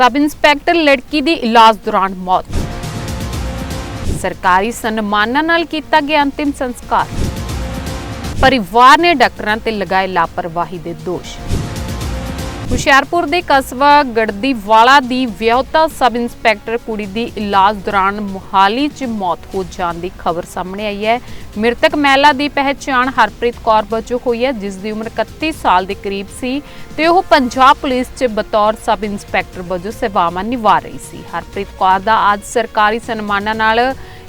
Sub inspector ਲੜਕੀ ਦੀ ਇਲਾਜ ਦੌਰਾਨ ਮੌਤ। ਸਰਕਾਰੀ ਸਨਮਾਨਾਂ ਨਾਲ ਕੀਤਾ ਗਿਆ ਅੰਤਿਮ ਸੰਸਕਾਰ। ਪਰਿਵਾਰ ਨੇ ਡਾਕਟਰਾਂ ਤੇ ਲਗਾਏ ਲਾਪਰਵਾਹੀ ਦੇ ਦੋਸ਼। ਹੁਸ਼ਿਆਰਪੁਰ ਦੇ ਕਸਬਾ ਗੜਦੀਵਾਲਾ ਦੀ ਵਿਆਹੁਤਾ ਸਬ ਇੰਸਪੈਕਟਰ ਕੁੜੀ ਦੀ ਇਲਾਜ ਦੌਰਾਨ ਮੁਹਾਲੀ 'ਚ ਮੌਤ ਹੋ ਜਾਣ ਦੀ ਖਬਰ ਸਾਹਮਣੇ ਆਈ ਹੈ। ਮ੍ਰਿਤਕ ਮਹਿਲਾ ਦੀ ਪਹਿਚਾਣ ਹਰਪ੍ਰੀਤ ਕੌਰ ਵਜੋਂ ਹੋਈ ਹੈ, ਜਿਸ ਦੀ ਉਮਰ 31 ਸਾਲ ਦੇ ਕਰੀਬ ਸੀ ਤੇ ਉਹ ਪੰਜਾਬ ਪੁਲਿਸ 'ਚ ਬਤੌਰ ਸਬ ਇੰਸਪੈਕਟਰ ਵਜੋਂ ਸੇਵਾਵਾਂ ਨਿਭਾ ਰਹੀ ਸੀ। ਹਰਪ੍ਰੀਤ ਕੌਰ ਦਾ ਅੱਜ ਸਰਕਾਰੀ ਸਨਮਾਨਾਂ ਨਾਲ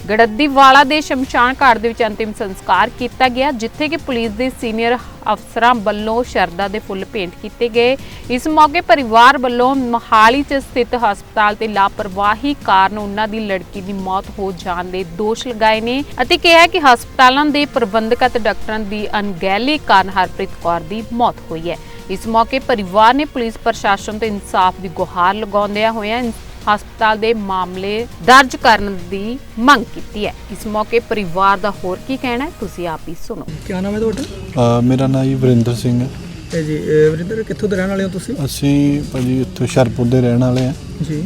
ਗੜਦੀਵਾਲਾ ਦੇ ਸ਼ਮਸ਼ਾਨ ਘਾਟ ਦੇ ਵਿੱਚ ਅੰਤਿਮ ਸੰਸਕਾਰ ਕੀਤਾ ਗਿਆ, ਜਿੱਥੇ ਕਿ ਪੁਲਿਸ ਦੇ ਸੀਨੀਅਰ ਅਫਸਰਾਂ ਵੱਲੋਂ ਸ਼ਰਧਾ ਦੇ ਫੁੱਲ ਭੇਂਟ ਕੀਤੇ ਗਏ। ਇਸ ਮੌਕੇ ਪਰਿਵਾਰ ਵੱਲੋਂ ਮਹਾਲੀ 'ਚ ਸਥਿਤ ਹਸਪਤਾਲ ਤੇ ਲਾਪਰਵਾਹੀ ਕਾਰਨ ਉਹਨਾਂ ਦੀ ਲੜਕੀ ਦੀ ਮੌਤ ਹੋ ਜਾਣ ਦੇ ਦੋਸ਼ ਲਗਾਏ ਨੇ ਅਤੇ ਕਿਹਾ ਕਿ ਹਸਪਤਾਲਾਂ ਦੇ ਪ੍ਰਬੰਧਕ ਅਤੇ ਡਾਕਟਰਾਂ ਦੀ ਅਣਗਹਿਲੀ ਕਾਰਨ ਹਰਪ੍ਰੀਤ ਕੌਰ ਦੀ ਮੌਤ ਹੋਈ ਹੈ। ਇਸ ਮੌਕੇ ਪਰਿਵਾਰ ਨੇ ਪੁਲਿਸ ਪ੍ਰਸ਼ਾਸਨ ਤੋਂ ਇਨਸਾਫ ਦੀ ਗੁਹਾਰ ਲਗਾਉਂਦਿਆਂ ਹੋਇਆਂ ਹਸਪਤਾਲ ਦੇ ਮਾਮਲੇ ਦਰਜ ਕਰਨ ਦੀ ਮੰਗ ਕੀਤੀ ਹੈ। ਇਸ ਮੌਕੇ ਪਰਿਵਾਰ ਦਾ ਹੋਰ ਕੀ ਕਹਿਣਾ ਹੈ ਤੁਸੀਂ ਆਪ ਹੀ ਸੁਣੋ। ਕੀ ਨਾਮ ਹੈ ਤੁਹਾਡਾ? ਅ, ਮੇਰਾ ਨਾਮ ਜੀ ਵਰਿੰਦਰ ਸਿੰਘ ਹੈ। ਇਹ ਜੀ ਇਹ ਵਰਿੰਦਰ ਕਿੱਥੋਂ ਦੇ ਰਹਿਣ ਵਾਲੇ ਹੋ ਤੁਸੀਂ? ਅਸੀਂ ਭਾਜੀ ਇੱਥੋਂ ਹੁਸ਼ਿਆਰਪੁਰ ਦੇ ਰਹਿਣ ਵਾਲੇ ਆ ਜੀ।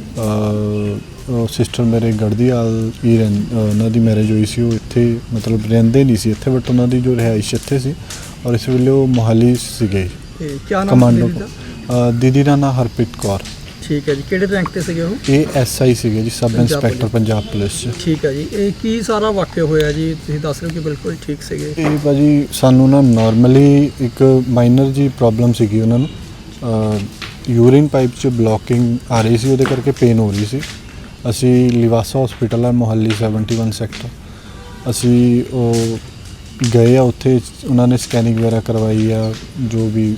ਸਿਸਟਰ ਮੇਰੇ ਗੜਦੀਆਲ ਹੀ ਰਹਿੰ ਅ, ਉਹਨਾਂ ਦੀ ਮੈਰਿਜ ਹੋਈ ਸੀ ਉਹ ਇੱਥੇ ਮਤਲਬ ਰਹਿੰਦੇ ਨਹੀਂ ਸੀ ਇੱਥੇ ਬਟ ਉਹਨਾਂ ਦੀ ਜੋ ਰਿਹਾਇਸ਼ ਇੱਥੇ ਸੀ ਔਰ ਇਸ ਵੇਲੇ ਉਹ ਮੋਹਾਲੀ ਸੀਗੇ। ਕੀ ਨਾਮ ਕਮਾਂਡੋ ਹੈ ਅ, ਦੀਦੀ ਦਾ ਨਾਮ ਹਰਪ੍ਰੀਤ ਕੌਰ। ਠੀਕ ਹੈ ਜੀ ਕਿਹੜੇ ਰੈਂਕ ਤੇ ਸੀਗੇ ਉਹ? ਇਹ ਐਸਆਈ ਸੀਗੇ ਜੀ sub Punjab inspector police. Punjab police ਚ। ਠੀਕ ਹੈ ਜੀ ਇਹ ਕੀ ਸਾਰਾ ਵਾਕਿਆ ਹੋਇਆ ਜੀ? ਤੁਸੀਂ ਦੱਸ ਰਹੇ ਹੋ ਕਿ ਬਿਲਕੁਲ ਠੀਕ ਸੀਗੇ। ਇਹ ਭਾਜੀ ਸਾਨੂੰ ਨਾ ਨਾਰਮਲੀ ਇੱਕ ਮਾਈਨਰ ਜੀ ਪ੍ਰੋਬਲਮ ਸੀਗੀ ਉਹਨਾਂ ਨੂੰ। ਯੂਰਿਨ ਪਾਈਪ 'ਚ ਬਲੋਕਿੰਗ ਆ ਰਹੀ ਸੀ ਉਹਦੇ ਕਰਕੇ ਪੇਨ ਹੋ ਰਹੀ ਸੀ। ਅਸੀਂ ਲਿਵਾਸਾ ਹਸਪੀਟਲ ਹੈ ਮੁਹੱਲੀ 71 ਸੈਕਟਰ ਅਸੀਂ ਉਹ ਗਏ ਆ ਉੱਥੇ ਉਹਨਾਂ ਨੇ ਸਕੈਨਿੰਗ ਵਗੈਰਾ ਕਰਵਾਈ ਆ ਜੋ ਵੀ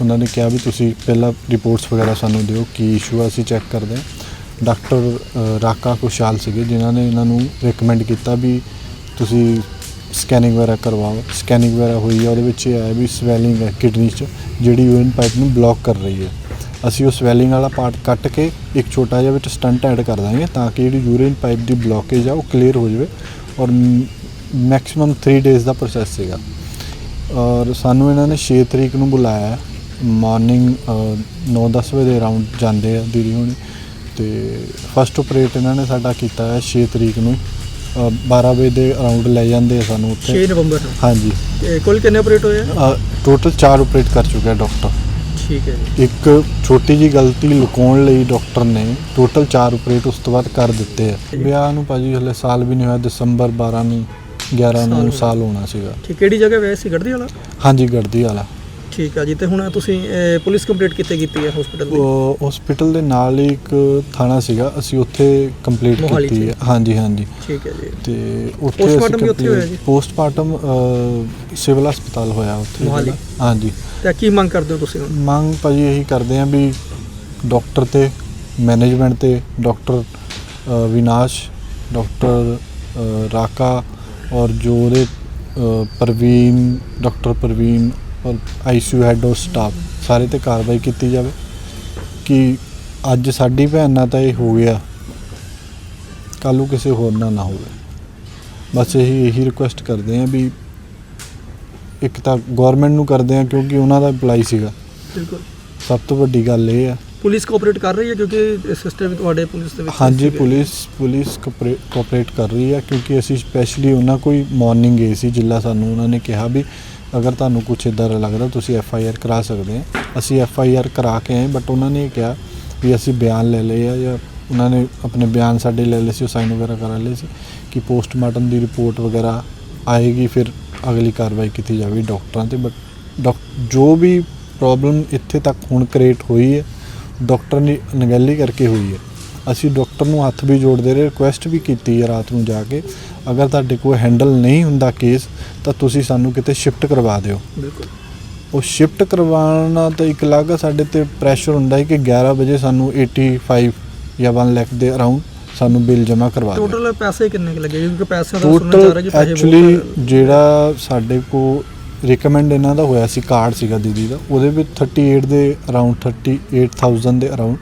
ਉਹਨਾਂ ਨੇ ਕਿਹਾ ਵੀ ਤੁਸੀਂ ਪਹਿਲਾਂ ਰਿਪੋਰਟਸ ਵਗੈਰਾ ਸਾਨੂੰ ਦਿਓ ਕੀ ਇਸ਼ੂ ਆ, ਅਸੀਂ ਚੈੱਕ ਕਰਦੇ ਹਾਂ। ਡਾਕਟਰ ਰਾਕਾ ਕੁਸ਼ਾਲ ਸੀਗੇ ਜਿਨ੍ਹਾਂ ਨੇ ਇਹਨਾਂ ਨੂੰ ਰეკਮੈਂਡ ਕੀਤਾ ਵੀ ਤੁਸੀਂ ਸਕੈਨਿੰਗ ਵਗੈਰਾ ਕਰਵਾਓ। ਸਕੈਨਿੰਗ ਵਗੈਰਾ ਹੋਈ ਆ, ਉਹਦੇ ਵਿੱਚ ਇਹ ਆਇਆ ਵੀ ਸਵੈਲਿੰਗ ਹੈ ਕਿਡਨੀ 'ਚ, ਜਿਹੜੀ ਯੂਰਿਨ ਪਾਈਪ ਨੂੰ ਬਲੌਕ ਕਰ ਰਹੀ ਹੈ। ਅਸੀਂ ਉਹ ਸਵੈਲਿੰਗ ਵਾਲਾ ਪਾਰਟ ਕੱਟ ਕੇ ਇੱਕ ਛੋਟਾ ਜਿਹਾ ਵਿੱਚ ਸਟੰਟ ਐਡ ਕਰ ਦਾਂਗੇ ਤਾਂ ਕਿ ਜਿਹੜੀ ਯੂਰਿਨ ਪਾਈਪ ਦੀ ਬਲੌਕੇਜ ਆ, ਉਹ ਕਲੀਅਰ ਹੋ ਜਾਵੇ ਔਰ ਮੈਕਸਿਮਮ 3 ਡੇਜ਼ ਦਾ ਪ੍ਰੋਸੈਸ ਸੀਗਾ। ਔਰ ਸਾਨੂੰ ਇਹਨਾਂ ਨੇ 6 ਤਰੀਕ ਨੂੰ ਬੁਲਾਇਆ। ਮਾਰਨਿੰਗ 9-10 ਵਜੇ ਦੇ ਅਰਾਊਂਡ ਜਾਂਦੇ ਆ ਦੀਦੀ ਹੁਣੀ। ਤੇ ਫਸਟ ਆਪਰੇਟ ਇਹਨਾਂ ਨੇ ਸਾਡਾ ਕੀਤਾ ਹੈ 6 ਤਰੀਕ ਨੂੰ। ਅ, 12 ਵਜੇ ਦੇ ਅਰਾਊਂਡ ਲੈ ਜਾਂਦੇ ਆ ਸਾਨੂੰ 6 ਉੱਥੇ ਨਵੰਬਰ ਨੂੰ? ਹਾਂਜੀ। ਇਹ ਕੁੱਲ ਕਿੰਨੇ ਆਪਰੇਟ ਹੋਏ ਆ? ਟੋਟਲ 4 ਆਪਰੇਟ ਕਰ ਚੁੱਕਿਆ ਡਾਕਟਰ ਠੀਕ ਹੈ ਜੀ। ਇੱਕ ਛੋਟੀ ਜੀ ਗਲਤੀ ਲੁਕਾਉਣ ਲਈ ਡਾਕਟਰ ਨੇ ਟੋਟਲ 4 ਆਪਰੇਟ ਉਸ ਤੋਂ ਬਾਅਦ ਕਰ ਦਿੱਤੇ ਆ। ਵਿਆਹ ਨੂੰ ਭਾਜੀ ਹਲੇ ਸਾਲ ਵੀ ਨਹੀਂ ਹੋਇਆ ਦਸੰਬਰ 12 ਨੂੰ 11 ਸਾਲ ਨੂੰ ਹੋਇਆ। ਸਾਲ ਹੋਣਾ ਸੀਗਾ। ਠੀਕ ਕਿਹੜੀ ਜਗ੍ਹਾ ਵੈਸੇ ਸੀ? ਗੜਦੀ ਵਾਲਾ? ਹਾਂਜੀ ਗੜਦੀ ਵਾਲਾ। ਠੀਕ ਹੈ ਜੀ ਤੇ ਹੁਣ ਤੁਸੀਂ ਇਹ ਪੁਲਿਸ ਕੰਪਲੀਟ ਕਿੱਥੇ ਕੀਤੀ ਹੈ ਹਸਪੀਟਲ ਦੀ ਉਹ ਹਸਪੀਟਲ ਦੇ ਨਾਲ ਹੀ ਇੱਕ ਥਾਣਾ ਸੀਗਾ ਅਸੀਂ ਉੱਥੇ ਕੰਪਲੀਟ ਮੋਹਾਲੀ ਕੀਤੀ ਚ? ਹੈ ਹਾਂਜੀ ਹਾਂਜੀ ਠੀਕ ਹੈ ਜੀ ਤੇ ਉੱਥੇ Postmortem ਵੀ ਉੱਥੇ ਹੋਇਆ ਜੀ? ਪੋਸਟਮਾਰਟਮ ਸਿਵਲ ਹਸਪਤਾਲ ਹੋਇਆ ਉੱਥੇ ਮੋਹਾਲੀ? ਜਿਹੜਾ। ਹਾਂਜੀ ਤੇ ਕੀ ਮੰਗ ਕਰਦੇ ਹੋ ਤੁਸੀਂ ਹੁਣ ਮੰਗ ਭਾਜੀ ਇਹੀ ਕਰਦੇ ਆਂ ਵੀ ਡਾਕਟਰ ਤੇ ਮੈਨੇਜਮੈਂਟ ਤੇ ਡਾਕਟਰ ਅ, ਵਿਨਾਸ਼ ਡਾਕਟਰ ਅ, ਰਾਕਾ ਔਰ ਜੋ ਉਹਦੇ ਅ, ਪ੍ਰਵੀਨ ਡਾਕਟਰ ਪ੍ਰਵੀਨ ਔਰ ਆਈਸੀਯੂ ਹੈਡ ਔਰ ਸਟਾਫ ਸਾਰੇ ਤੇ ਕਾਰਵਾਈ ਕੀਤੀ ਜਾਵੇ ਕਿ ਅੱਜ ਸਾਡੀ ਭੈਣ ਨਾਲ ਤਾਂ ਇਹ ਹੋ ਗਿਆ। ਕੱਲ੍ਹ ਨੂੰ ਕਿਸੇ ਹੋਰ ਨਾਲ ਨਾ ਹੋਵੇ। ਬਸ ਇਹੀ ਇਹੀ ਰਿਕੁਐਸਟ ਕਰਦੇ ਆਂ ਵੀ ਇੱਕ ਤਾਂ ਗਵਰਨਮੈਂਟ ਨੂੰ ਕਰਦੇ ਆਂ ਕਿਉਂਕਿ ਉਹਨਾਂ ਦਾ ਅਪਲਾਈ ਸੀਗਾ। ਬਿਲਕੁਲ। ਸਭ ਤੋਂ ਵੱਡੀ ਗੱਲ ਇਹ ਆ। ਪੁਲਿਸ ਕੋਆਪਰੇਟ ਕਰ ਰਹੀ ਹੈ ਕਿਉਂਕਿ ਸਿਸਟਮ ਤੁਹਾਡੇ ਪੁਲਿਸ ਦੇ ਵਿੱਚ ਹਾਂਜੀ। ਪੁਲਿਸ ਪੁਲਿਸ ਕੋਆਪਰੇਟ ਕਰ ਰਹੀ ਹੈ ਕਿਉਂਕਿ ਅਸੀਂ ਸਪੈਸ਼ਲੀ ਉਹਨਾਂ ਕੋਈ ਮਾਰਨਿੰਗ ਗਏ ਸੀ ਜਿੱਲਾ ਸਾਨੂੰ ਉਹਨਾਂ ਨੇ ਕਿਹਾ ਵੀ ਅਗਰ ਤੁਹਾਨੂੰ ਕੁਝ ਇਦਾਂ ਦਾ ਲੱਗਦਾ, ਤੁਸੀਂ ਐਫ ਆਈ ਆਰ ਕਰਾ ਸਕਦੇ ਆ। ਅਸੀਂ ਐਫ ਆਈ ਆਰ ਕਰਾ ਕੇ ਆਏ ਬਟ ਉਹਨਾਂ ਨੇ ਕਿਹਾ ਵੀ ਅਸੀਂ ਬਿਆਨ ਲੈ ਲਏ ਆ ਜਾਂ ਉਹਨਾਂ ਨੇ ਆਪਣੇ ਬਿਆਨ ਸਾਡੇ ਲੈ ਲਏ ਸੀ, ਉਹ ਸਾਈਨ ਵਗੈਰਾ ਕਰਾ ਲਏ ਸੀ ਕਿ ਪੋਸਟਮਾਰਟਮ ਦੀ ਰਿਪੋਰਟ ਵਗੈਰਾ ਆਏਗੀ, ਫਿਰ ਅਗਲੀ ਕਾਰਵਾਈ ਕੀਤੀ ਜਾਵੇ ਡਾਕਟਰਾਂ ਤੇ। ਬਟ ਜੋ ਵੀ ਪ੍ਰੋਬਲਮ ਇੱਥੇ ਤੱਕ ਹੁਣ ਕ੍ਰੀਏਟ ਹੋਈ ਹੈ, ਡਾਕਟਰ ਨੇ ਅਣਗਹਿਲੀ ਕਰਕੇ ਹੋਈ ਹੈ। ਅਸੀਂ ਡਾਕਟਰ ਨੂੰ ਹੱਥ ਵੀ ਜੋੜਦੇ ਰਹੇ ਰਿਕੁਐਸਟ ਵੀ ਕੀਤੀ ਹੈ ਰਾਤ ਨੂੰ ਜਾ ਕੇ, ਅਗਰ ਤੁਹਾਡੇ ਕੋਲ ਹੈਂਡਲ ਨਹੀਂ ਹੁੰਦਾ ਕੇਸ ਤਾਂ ਤੁਸੀਂ ਸਾਨੂੰ ਕਿਤੇ ਸ਼ਿਫਟ ਕਰਵਾ ਦਿਓ। ਬਿਲਕੁਲ। ਉਹ ਸ਼ਿਫਟ ਕਰਵਾਉਣਾ ਤਾਂ ਇੱਕ ਅਲੱਗ ਆ ਸਾਡੇ ਤੇ ਪ੍ਰੈਸ਼ਰ ਹੁੰਦਾ ਹੈ ਕਿ 11 ਵਜੇ ਸਾਨੂੰ 85 ਜਾਂ 1 ਲੱਖ ਦੇ ਅਰਾਊਂਡ ਸਾਨੂੰ ਬਿੱਲ ਜਮ੍ਹਾਂ ਕਰਵਾ ਦਿਓ। ਟੋਟਲ ਪੈਸੇ ਕਿੰਨੇ ਲੱਗੇ? ਕਿਉਂਕਿ ਪੈਸਿਆਂ ਦਾ ਸੁਣਨਾ ਚਾਹ ਰਿਹਾ ਕਿ ਪੈਸੇ ਐਕਚੁਅਲੀ ਜਿਹੜਾ ਸਾਡੇ ਕੋ ਰეკਮੈਂਡ ਇਹਨਾਂ ਦਾ ਹੋਇਆ ਸੀ ਕਾਰਡ ਸੀਗਾ ਦੀਦੀ ਦਾ। ਉਹਦੇ ਵਿੱਚ 38 ਦੇ ਅਰਾਊਂਡ 38000 ਦੇ ਅਰਾਊਂਡ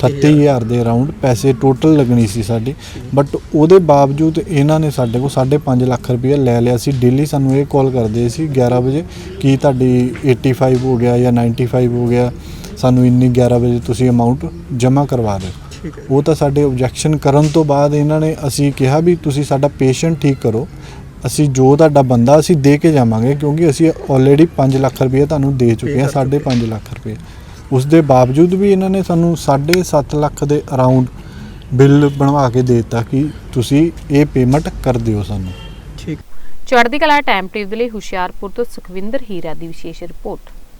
30000 ਦੇ ਅਰਾਊਂਡ ਪੈਸੇ ਟੋਟਲ ਲੱਗਣੀ ਸੀ ਸਾਡੀ। ਬਟ ਉਹਦੇ ਬਾਵਜੂਦ ਇਹਨਾਂ ਨੇ ਸਾਡੇ ਕੋਲ 5.5 ਲੱਖ ਰੁਪਏ ਲੈ ਲਿਆ ਸੀ। ਡੇਲੀ ਸਾਨੂੰ ਇਹ ਕਾਲ ਕਰਦੇ ਸੀ 11 ਵਜੇ ਕੀ ਤੁਹਾਡੀ 85 ਹੋ ਗਿਆ ਜਾਂ 95 ਹੋ ਗਿਆ? ਸਾਨੂੰ ਇੰਨੀ 11 ਵਜੇ ਤੁਸੀਂ ਅਮਾਉਂਟ ਜਮ੍ਹਾਂ ਕਰਵਾ ਦਿਓ। ਉਹ ਤਾਂ ਸਾਡੇ ਆਬਜੈਕਸ਼ਨ ਕਰਨ ਤੋਂ ਬਾਅਦ ਇਹਨਾਂ ਨੇ ਅਸੀਂ ਕਿਹਾ ਵੀ ਤੁਸੀਂ ਸਾਡਾ ਪੇਸ਼ੈਂਟ ਠੀਕ ਕਰੋ। ਅਸੀਂ ਜੋ ਤੁਹਾਡਾ ਬੰਦਾ ਅਸੀਂ ਦੇ ਕੇ ਜਾਵਾਂਗੇ ਕਿਉਂਕਿ ਅਸੀਂ ਆਲਰੇਡੀ 5 ਲੱਖ ਰੁਪਏ ਤੁਹਾਨੂੰ ਦੇ ਚੁੱਕੇ ਹਾਂ ਕਰ ਚੁੱਕੇ। 5.5 ਲੱਖ ਰੁਪਏ। ਉਸ ਦੇ ਬਾਵਜੂਦ ਵੀ ਇਹਨਾਂ ਨੇ ਸਾਨੂੰ 7.5 ਲੱਖ ਦੇ ਅਰਾਊਂਡ ਬਿੱਲ ਬਣਵਾ ਕੇ ਦੇ ਦਿੱਤਾ ਕਿ ਤੁਸੀਂ ਇਹ ਪੇਮੈਂਟ ਕਰ ਦਿਓ ਸਾਨੂੰ। ਠੀਕ। ਚੜ੍ਹਦੀ ਕਲਾ ਟਾਈਮ ਟੀਵੀ ਦੇ ਲਈ ਹੁਸ਼ਿਆਰਪੁਰ ਤੋਂ ਸੁਖਵਿੰਦਰ ਹੀਰਾ ਦੀ ਵਿਸ਼ੇਸ਼ ਰਿਪੋਰਟ।